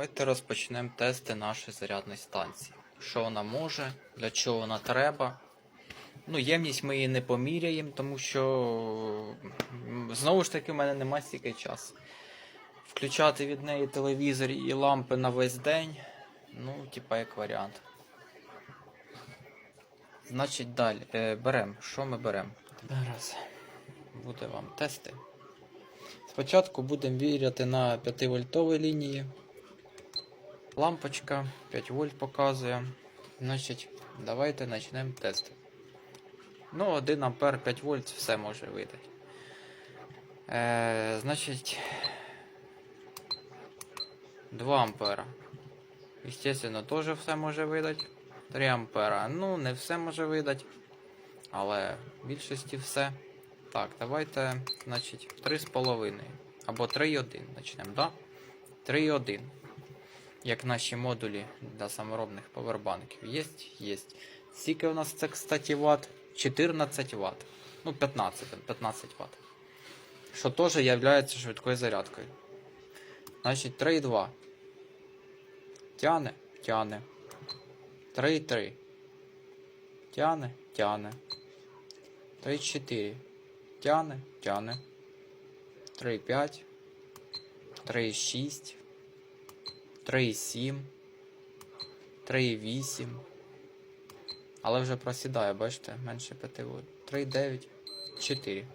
Давайте розпочнемо тести нашої зарядної станції. Що вона може, для чого вона треба. Ну, ємність ми її не поміряємо, тому що знову ж таки в мене немає стільки часу. Включати від неї телевізор і лампи на весь день. Ну, типа як варіант. Значить, далі. Е, беремо. Що ми беремо? Зараз буде вам тести. Спочатку будемо віряти на 5 вольтовій лінії. Лампочка 5 вольт показує. Значить, давайте почнемо тести. Ну, 1 ампер 5 вольт все може видати. Е, значить, 2 ампера. Естественно, теж все може видати. 3 ампера. Ну, не все може видати. Але в більшості все. Так, давайте, значить, 3,5. Або 3,1 почнемо, да? 3,1. Як наші модулі для саморобних повербанків. Єсть? Єсть. Скільки у нас це, кстати, ватт? 14 Вт. Ну, 15, 15 Вт. Що теж є швидкою зарядкою. Значить, 3,2. Тяне, тяне. 3,3. Тяне, тяне. 3,4. Тяне, тяне. 3,5. 3,6. 3,7. 3,8. Але вже просідає, бачите, менше 5 вольт. 3,9, 4.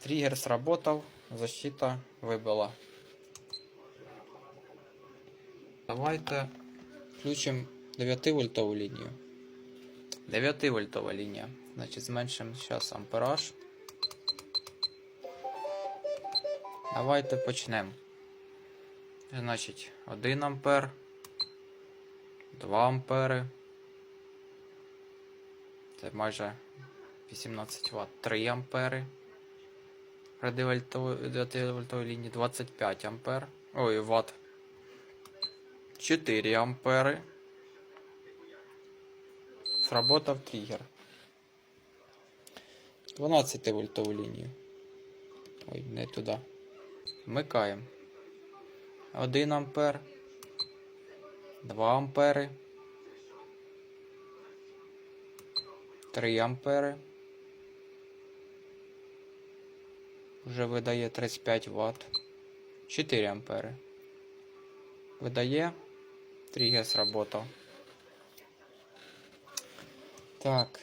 Тригер сработав, защита вибила. Давайте включимо 9 вольтову лінію. 9 вольтова лінія. Значить, зменшимо зараз ампераж. Давайте почнемо. Значить, 1 ампер, 2 ампери. Це майже 18 Вт. 3 ампери. При 9 вольтовій лінії 25 ампер. Ой, Вт. 4 ампери. Сработав тригер. 12 вольтову лінію. Ой, не туди. Вмикаємо. 1 ампер. 2 ампери. 3 ампери. Вже видає 35 Вт. 4 ампери. Видає. Тригер сработав. Так.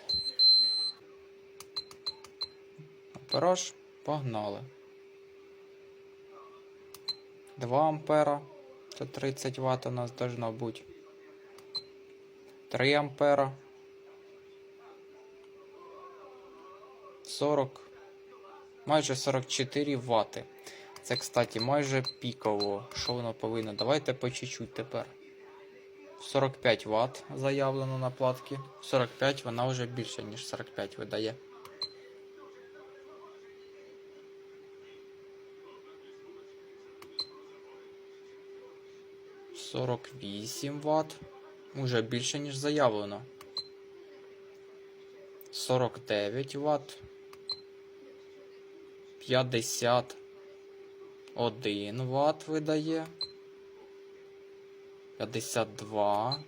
Ампераж. Погнали. 2 ампера. Це 30 Вт у нас должно бути. 3 ампера. 40, майже 44 Вт. Це, кстати, майже піково. Що воно повинно? Давайте по чуть-чуть тепер. 45 Вт заявлено на платці. 45 вона вже більше, ніж 45 видає. Сорок вісім Вт. Уже більше, ніж заявлено. 49 Вт. 51 Вт видає. 52.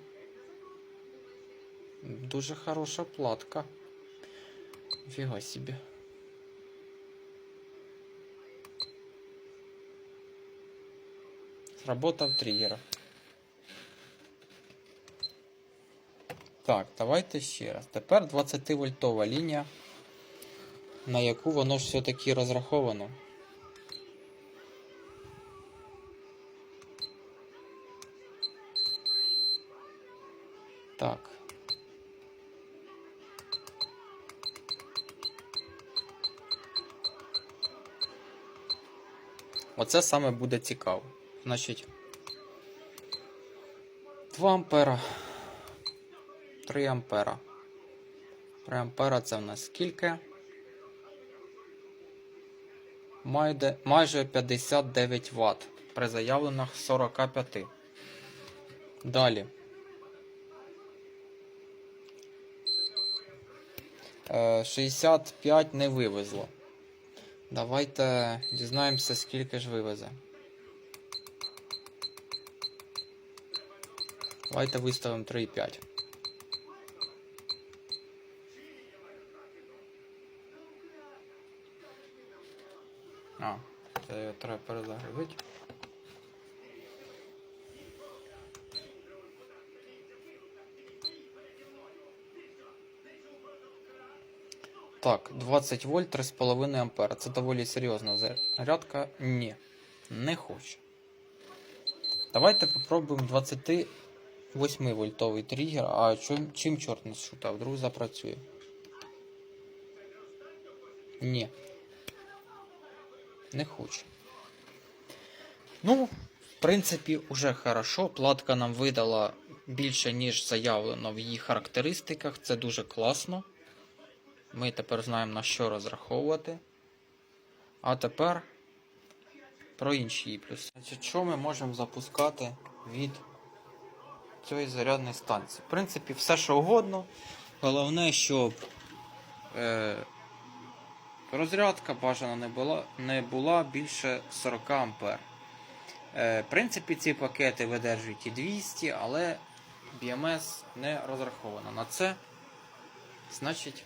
Дуже хороша платка. Фіга собі. Сработав тригер. Так, давайте ще раз. Тепер 20 вольтова лінія, на яку воно ж все-таки розраховано. Так. Оце саме буде цікаво. Значить, 2 ампера. 3 ампера. 3 ампера це в нас скільки? Майже 59 Вт при заявлених 45. Далі. Е, 65 не вивезло. Давайте дізнаємося, скільки ж вивезе. Давайте виставимо 3,5. А, це його треба перезагрузити. Так, 20 вольт 3,5 ампера. Це доволі серйозна зарядка. Ні, не хочу. Давайте попробуємо 28 вольтовий тригер. А чим, чим чорт не шута? Вдруг запрацює. Ні. Не хочу. Ну, в принципі, уже хорошо. Платка нам видала більше, ніж заявлено в її характеристиках. Це дуже класно. Ми тепер знаємо на що розраховувати. А тепер про інші її плюси. Значить, що ми можемо запускати від цієї зарядної станції? В принципі, все що угодно. Головне, щоб е, розрядка бажана не була, не була більше 40 ампер. Е, в принципі, ці пакети видержують і 200, але BMS не розраховано на це. Значить,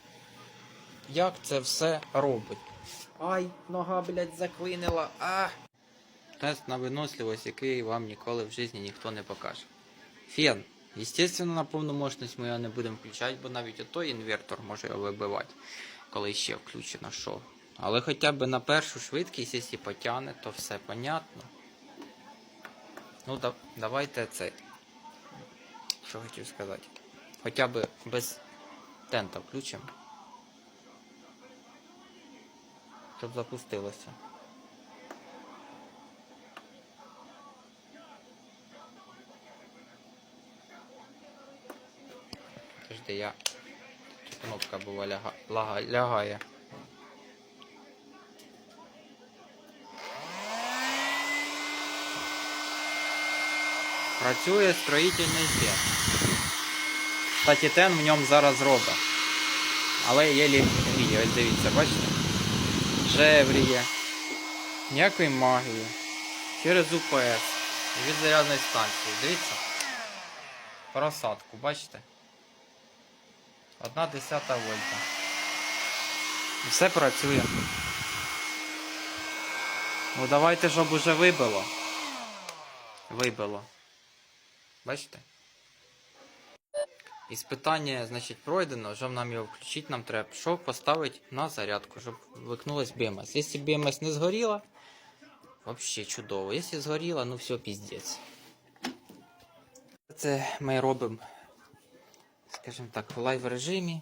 як це все робить? Ай, нога, блядь, заклинила. А! Тест на виносливість, який вам ніколи в житті ніхто не покаже. Фен. Естественно, на повну мощність ми його не будемо включати, бо навіть отой інвертор може його вибивати, коли ще включено що. Але хоча б на першу швидкість, якщо потягне, то все понятно. Ну, да, давайте це. Що хотів сказати. Хоча б без тента включимо. Щоб запустилося. Подожди, я. Кнопка була ляга... лягає. Працює строїтельний фен. Кстати, тен в ньому зараз робить. Але єлі гріє, ось дивіться, бачите? Жевріє. Ніякої магії. Через УПС. Від зарядної станції. Дивіться. Просадку, бачите? Одна десята вольта. І все працює. Ну давайте, щоб уже вибило. Вибило. Бачите? Іспитання, значить, пройдено, щоб нам його включити, нам треба що поставити на зарядку, щоб викнулась BMS. Якщо BMS не згоріла, взагалі чудово. Якщо згоріла, ну все, піздець. Це ми робимо, скажімо так, в лайв режимі.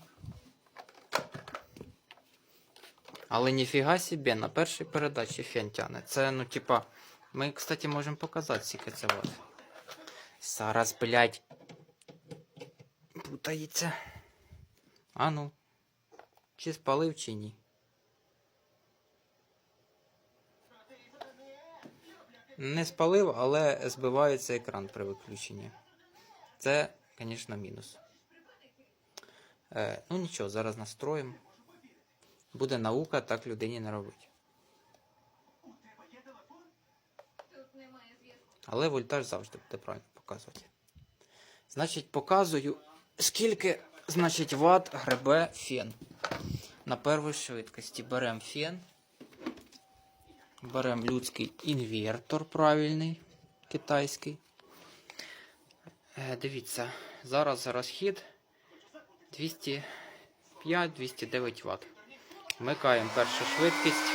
Але ніфіга собі, на першій передачі фен тяне. Це, ну, типа, ми, кстати, можемо показати, скільки це вот. Зараз, блядь, путається. А ну. Чи спалив, чи ні. Не спалив, але збивається екран при виключенні. Це, звісно, мінус. Е, ну нічого, зараз настроїмо. Буде наука, так людині не робить. Але вольтаж завжди буде правильно показувати. Значить, показую, скільки значить, ват гребе фен. На першій швидкості беремо фен. Беремо людський інвертор правильний, китайський. Е, дивіться, зараз розхід 205-209 Вт. Вмикаємо першу швидкість.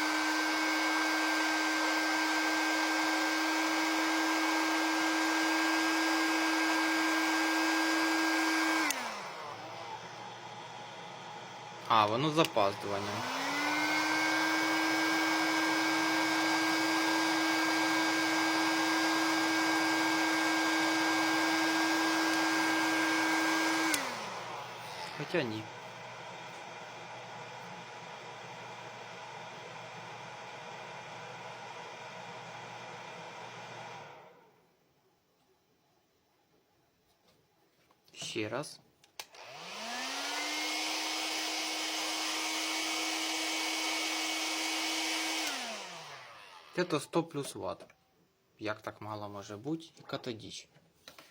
А, воно з запаздуванням. Хоча ні. Ще раз. Це 100 плюс ватт. Як так мало може бути? Яка то діч?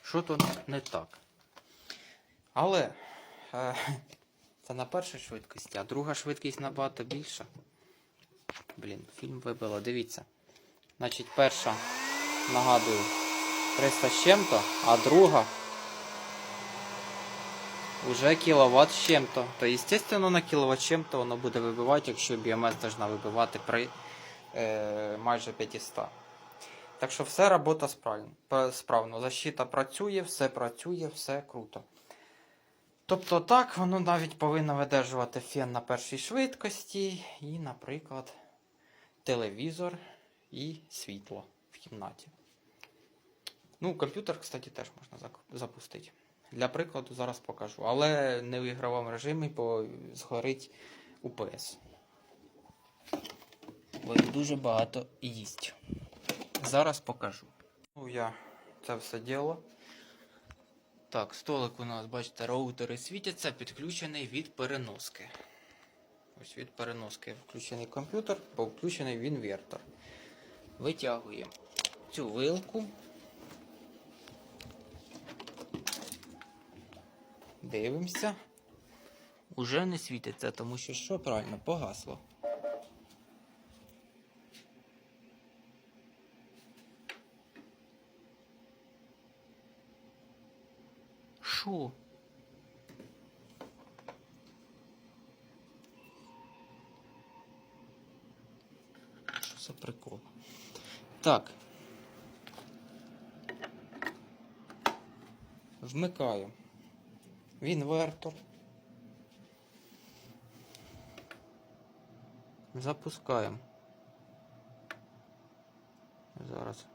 що тут не так. Але це на першій швидкості, а друга швидкість набагато більша. Блін, фільм вибило, дивіться. Значить, перша, нагадую, 300 з чим-то, а друга уже кіловат з чим-то. То, естественно, на кіловат з чим-то воно буде вибивати, якщо BMS должна вибивати при е, майже 500. Так що все робота справно. справно. Защита працює, все працює, все круто. Тобто так, воно навіть повинно видержувати фен на першій швидкості і, наприклад, телевізор і світло в кімнаті. Ну, комп'ютер, кстати, теж можна запустити. Для прикладу зараз покажу. Але не в ігровому режимі, бо згорить UPS. Бо він дуже багато їсть. Зараз покажу. Ну, я це все діло. Так, столик у нас, бачите, роутери світяться, підключений від переноски. Ось від переноски включений комп'ютер, бо включений в інвертор. Витягуємо цю вилку. Дивимося. Уже не світиться, тому що що правильно, погасло. Що? За прикол? Так. Вмикаю в інвертор. Запускаємо. Зараз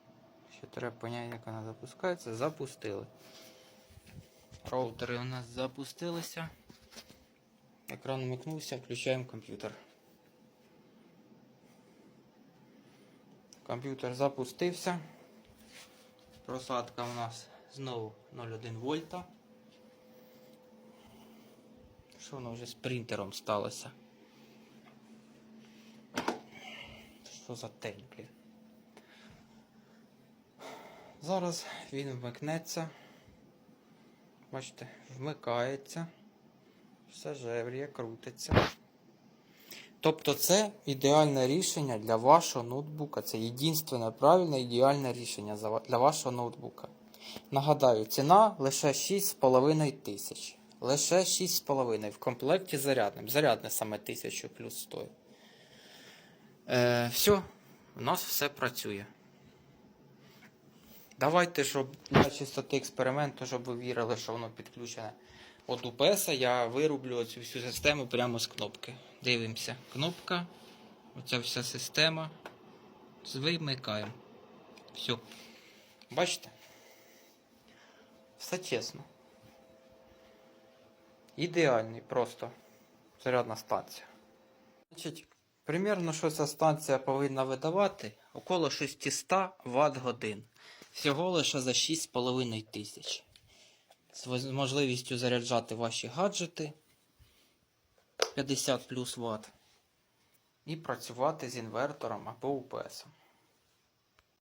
ще треба поняти, як вона запускається. Запустили. Роутери у нас запустилися. Екран вмикнувся, включаємо комп'ютер. Комп'ютер запустився. Просадка у нас знову 0,1 вольта. Що воно вже з принтером сталося? Що за тень, блін? Зараз він вмикнеться. Бачите, вмикається. Все жевріє, крутиться. Тобто це ідеальне рішення для вашого ноутбука. Це єдине правильне ідеальне рішення для вашого ноутбука. Нагадаю, ціна лише 6,5 тисяч. Лише 6,5 в комплекті зарядним. Зарядне саме 1000 плюс стоїть. Е, все, у нас все працює. Давайте, щоб для чистоти експерименту, щоб ви вірили, що воно підключене. От у PS я вирублю цю всю систему прямо з кнопки. Дивимося. Кнопка. Оця вся система. Вимикаємо. Все. Бачите? Все чесно. Ідеальний просто зарядна станція. Значить, примірно, що ця станція повинна видавати около 600 Вт годин. Всього лише за 6,5 тисяч. З можливістю заряджати ваші гаджети 50 плюс Вт. І працювати з інвертором або УПС.